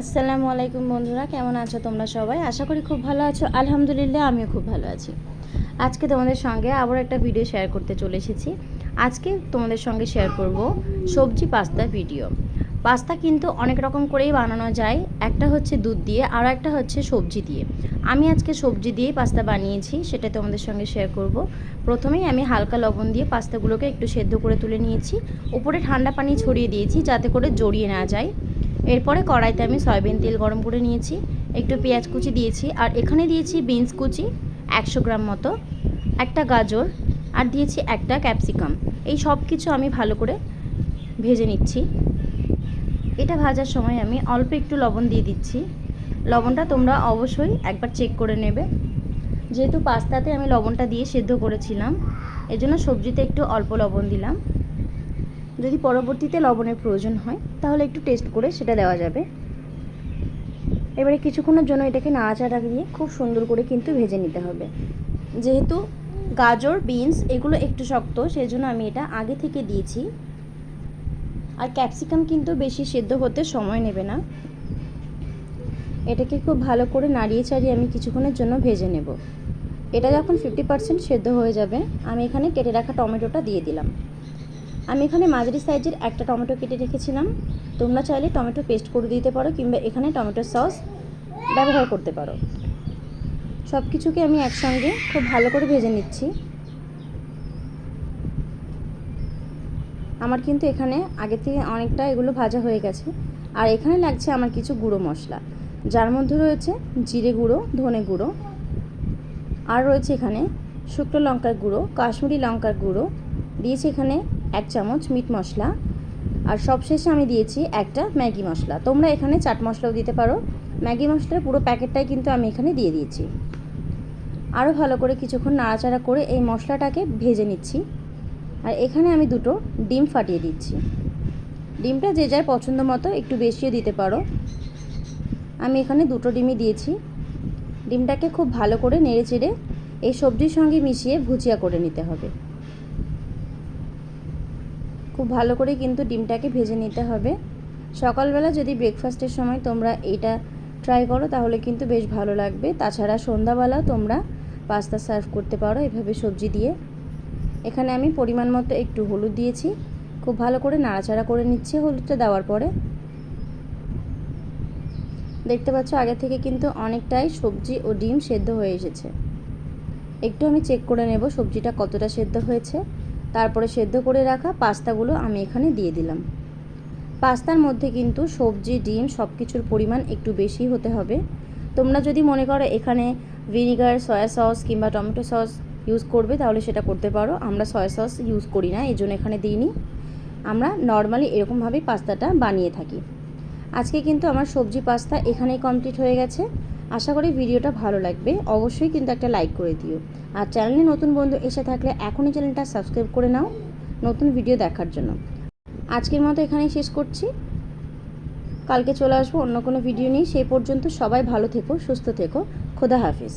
আসসালামু আলাইকুম বন্ধুরা, কেমন আছো তোমরা সবাই? আশা করি খুব ভালো আছো। আলহামদুলিল্লাহ, আমিও খুব ভালো আছি। আজকে তোমাদের সঙ্গে আবার একটা ভিডিও শেয়ার করতে চলে এসেছি। আজকে তোমাদের সঙ্গে শেয়ার করব সবজি পাস্তা ভিডিও পাস্তা কিন্তু অনেক রকম করেই বানানো যায়। একটা হচ্ছে দুধ দিয়ে, আর একটা হচ্ছে সবজি দিয়ে। আমি আজকে সবজি দিয়ে পাস্তা বানিয়েছি সেটা তোমাদের সঙ্গে শেয়ার করব। প্রথমেই আমি হালকা লবণ দিয়ে পাস্তাগুলোকে একটু সেদ্ধ করে তুলে নিয়েছি। উপরে ঠান্ডা পানি ছড়িয়ে দিয়েছি, যাতে করে জড়িয়ে না যায়। এরপরে কড়াইতে আমি সয়াবিন তেল গরম করে নিয়েছি, একটু পেঁয়াজ কুচি দিয়েছি, আর এখানে দিয়েছি বিনস কুচি একশো গ্রাম মতো, একটা গাজর, আর দিয়েছি একটা ক্যাপসিকাম। এই সব কিছু আমি ভালো করে ভেজে নিচ্ছি। এটা ভাজার সময় আমি অল্প একটু লবণ দিয়ে দিচ্ছি। লবণটা তোমরা অবশ্যই একবার চেক করে নেবে। যেহেতু পাস্তাতে আমি লবণটা দিয়ে সেদ্ধ করেছিলাম, এজন্য সবজিতে একটু অল্প লবণ দিলাম। যদি পরবর্তীতে লবণের প্রয়োজন হয়, তাহলে একটু টেস্ট করে সেটা দেওয়া যাবে। এবারে কিছুক্ষণের জন্য এটাকে নাড়াচাড়া দিয়ে খুব সুন্দর করে কিন্তু ভেজে নিতে হবে। যেহেতু গাজর বিনস এগুলো একটু শক্ত সেই জন্য আমি এটা আগে থেকে দিয়েছি। আর ক্যাপসিকাম কিন্তু বেশি সেদ্ধ হতে সময় নেবে না। এটাকে খুব ভালো করে নাড়িয়ে চাড়িয়ে আমি কিছুক্ষণের জন্য ভেজে নেব। এটা যখন ফিফটি পার্সেন্ট সেদ্ধ হয়ে যাবে, আমি এখানে কেটে রাখা টমেটোটা দিয়ে দিলাম। আমি এখানে মাঝারি সাইজের একটা টমেটো কেটে রেখেছিলাম। তোমরা চাইলে টমেটো পেস্ট করে দিতে পারো কিংবা এখানে টমেটো সস ব্যবহার করতে পারো। সব কিছুকে আমি একসঙ্গে খুব ভালো করে ভেজে নিচ্ছি। আমার কিন্তু এখানে আগে থেকে অনেকটা এগুলো ভাজা হয়ে গেছে। আর এখানে লাগছে আমার কিছু গুঁড়ো মশলা। যার মধ্যে রয়েছে জিরে গুঁড়ো, ধনে গুঁড়ো। আর রয়েছে এখানে শুকনো লঙ্কার গুঁড়ো, কাশ্মীরি লঙ্কার গুঁড়ো। দিয়েছি এখানে এক চামচ মিট মশলা। আর সবশেষে আমি দিয়েছি একটা ম্যাগি মশলা। তোমরা এখানে চাট মশলাও দিতে পারো। ম্যাগি মশলার পুরো প্যাকেটটাই কিন্তু আমি এখানে দিয়ে দিয়েছি। আরও ভালো করে কিছুক্ষণ নাড়াচাড়া করে এই মশলাটাকে ভেজে নিচ্ছি। আর এখানে আমি দুটো ডিম ফাটিয়ে দিচ্ছি। ডিমটা যে যার পছন্দ মতো একটু বেশিও দিতে পারো। আমি এখানে দুটো ডিমই দিয়েছি। ডিমটাকে খুব ভালো করে নেড়ে চেড়ে এই সবজির সঙ্গে মিশিয়ে ভুজিয়া করে নিতে হবে। খুব ভালো করে কিন্তু ডিমটাকে ভেজে নিতে হবে। সকালবেলা যদি ব্রেকফাস্টের সময় তোমরা এইটা ট্রাই করো, তাহলে কিন্তু বেশ ভালো লাগবে। তাছাড়া সন্ধ্যাবেলাও তোমরা পাস্তা সার্ভ করতে পারো এভাবে সবজি দিয়ে। এখানে আমি পরিমাণ মতো একটু হলুদ দিয়েছি। খুব ভালো করে নাড়াচাড়া করে নিচ্ছি হলুদটা দেওয়ার পরে। দেখতে পাচ্ছ আগে থেকে কিন্তু অনেকটাই সবজি ও ডিম সেদ্ধ হয়ে এসেছে। একটু আমি চেক করে নেব সবজিটা কতটা সেদ্ধ হয়েছে। তারপরে সেদ্ধ করে রাখা পাস্তাগুলো আমি এখানে দিয়ে দিলাম। পাস্তার মধ্যে কিন্তু সবজি, ডিম সব কিছুর পরিমাণ একটু বেশি হতে হবে। তোমরা যদি মনে করো এখানে ভিনিগার, সয়া সস কিংবা টমেটো সস ইউজ করবে, তাহলে সেটা করতে পারো। আমরা সয়া সস ইউজ করি না এই জন্য এখানে দিইনি। আমরা নর্মালি এরকমভাবেই পাস্তাটা বানিয়ে থাকি। আজকে কিন্তু আমার সবজি পাস্তা এখানেই কমপ্লিট হয়ে গেছে। আশা করি ভিডিওটা ভালো লাগবে। অবশ্যই কিন্তু একটা লাইক করে দিও। আর চ্যানেলে নতুন বন্ধু এসে থাকলে এখনই চ্যানেলটা সাবস্ক্রাইব করে নাও নতুন ভিডিও দেখার জন্য। আজকের মতো এখানেই শেষ করছি। কালকে চলে আসব অন্য কোনো ভিডিও নিয়ে। সেই পর্যন্ত সবাই ভালো থেকো, সুস্থ থেকো। খোদা হাফিজ।